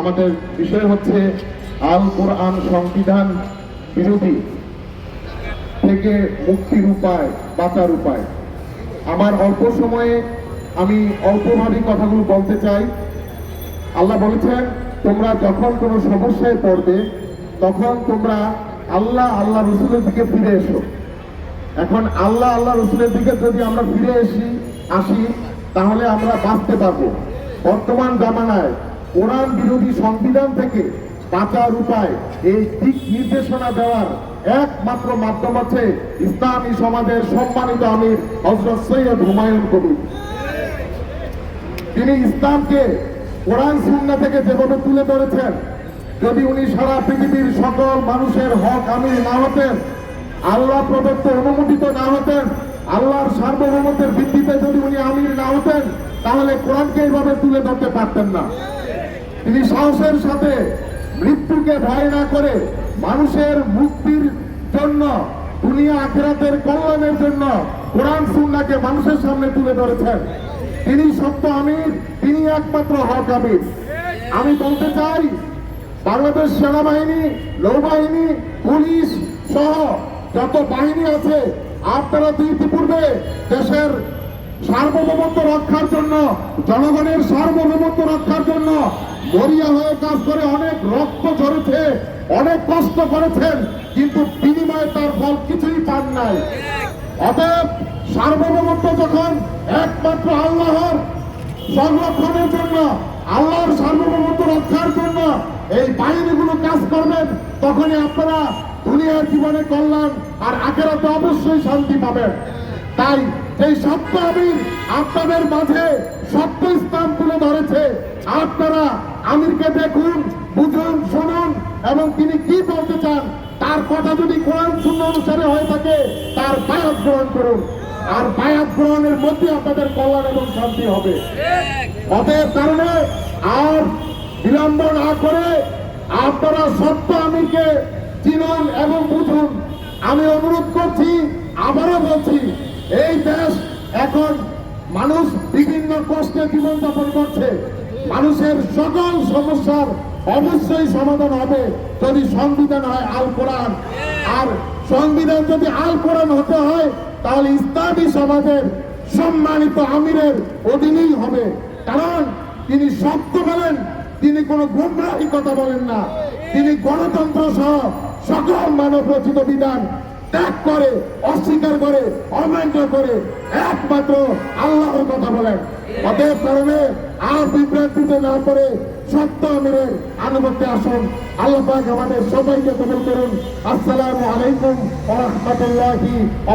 আমাদের বিষয় হচ্ছে আল কোরআন সংবিধান বিরোধী থেকে মুক্তির উপায়, বাঁচার উপায়। আমার অল্প সময়ে আমি অল্পভাবে কথাগুলো বলতে চাই। আল্লাহ বলেছেন, তোমরা যখন কোনো সমস্যায় পড়বে, তখন তোমরা আল্লাহ আল্লাহ রসুলের দিকে ফিরে এসো। এখন আল্লাহ আল্লাহ রসুলের দিকে যদি আমরা ফিরে এসি আসি, তাহলে আমরা বাঁচতে পারব। বর্তমান জামানায় কোরআন বিরোধী সংবিধান থেকে বাঁচার উপায় এই দিক নির্দেশনা দেওয়ার একমাত্র মাধ্যম হচ্ছে ইসলামী সমাজের সম্মানিত আমির হজরত সৈয়দ হুমায়ুন কবির। তিনি ইসলামকে কোরআন সুন্না থেকে যেভাবে তুলে ধরেছেন, যদি উনি সারা পৃথিবীর সকল মানুষের হক আমির না হতেন, আল্লাহ প্রদত্ত অনুমোদিত না হতেন, আল্লাহর সার্বভৌমত্বের ভিত্তিতে যদি উনি আমির না হতেন, তাহলে কোরআনকে এইভাবে তুলে ধরতে পারতেন না। তিনি সাহসের সাথে মৃত্যুকে ভয় না করে মানুষের মুক্তির জন্য, দুনিয়া আখেরাতের কল্যাণের জন্য কোরআন সুন্নাকে মানুষের সামনে তুলে ধরেছেন। তিনি সত্য আমির, তিনি একমাত্র হক আমির। আমি বলতে চাই, বাংলাদেশ সেনাবাহিনী, নৌবাহিনী, পুলিশ সহ যত বাহিনী আছে, আপনারা তো ইতিপূর্বে দেশের সার্বভৌমত্ব রক্ষার জন্য জনগণের সার্বভৌমত্ব মরিয়া হয়ে কাজ করে অনেক রক্ত ঝরেছে, অনেক কষ্ট করেছেন, কিন্তু বিনিময়ে তার ফল কিছুই পান নাই। অতএব সার্বভৌমত্ব যখন একমাত্র আল্লাহর সংরক্ষণের জন্য, আল্লাহর সার্বভৌমত্ব রক্ষার জন্য এই বাহিনীগুলো কাজ করবেন, তখনই আপনারা দুনিয়ার জীবনে কল্যাণ আর আখেরাতে অবশ্যই শান্তি পাবেন। তাই এই সত্য আমির আপনাদের মাঝে সত্য স্থান তুলে আপনারা আমিরকে দেখুন, বুঝুন, শুনুন এবং তিনি কি বলতে চান, তার কথা যদি কোরআন শূন্য অনুসারে হয়ে থাকে, তার বায়াত গ্রহণ করুন। আর বায়াত গ্রহণের মধ্যে আপনাদের কল্যাণ এবং শান্তি হবে। অতএব কারণে আর বিলম্ব না করে আপনারা সত্য আমিরকে চিনুন এবং বুঝুন। আমি অনুরোধ করছি, আবারও বলছি, এই দেশ এখন মানুষ বিভিন্ন কষ্টে জীবনযাপন করছে। মানুষের সকল সমস্যার অবশ্যই সমাধান হবে যদি সংবিধান হয় আল কোরআন। আর সংবিধান যদি আল কোরআন হতে হয়, তাহলে ইসলামী সমাজের সম্মানিত আমিরের অধীনেই হবে। কারণ তিনি সত্য বলেন, তিনি কোনো গুমরাহি কথা বলেন না। তিনি গণতন্ত্র সহ সকল মানব রচিত বিধান ত্যাগ করে, অস্বীকার করে অমান্য করে, একমাত্র আল্লাহর কথা বলেন অতএব কারণে আর বিভ্রান্তিতে না পড়ে সত্য আমিরের আনুগত্যে আসুন। আল্লাহ পাক আমাদের সবাইকে কবুল করুন। আসসালামু আলাইকুম ওয়া রাহমাতুল্লাহি ওয়া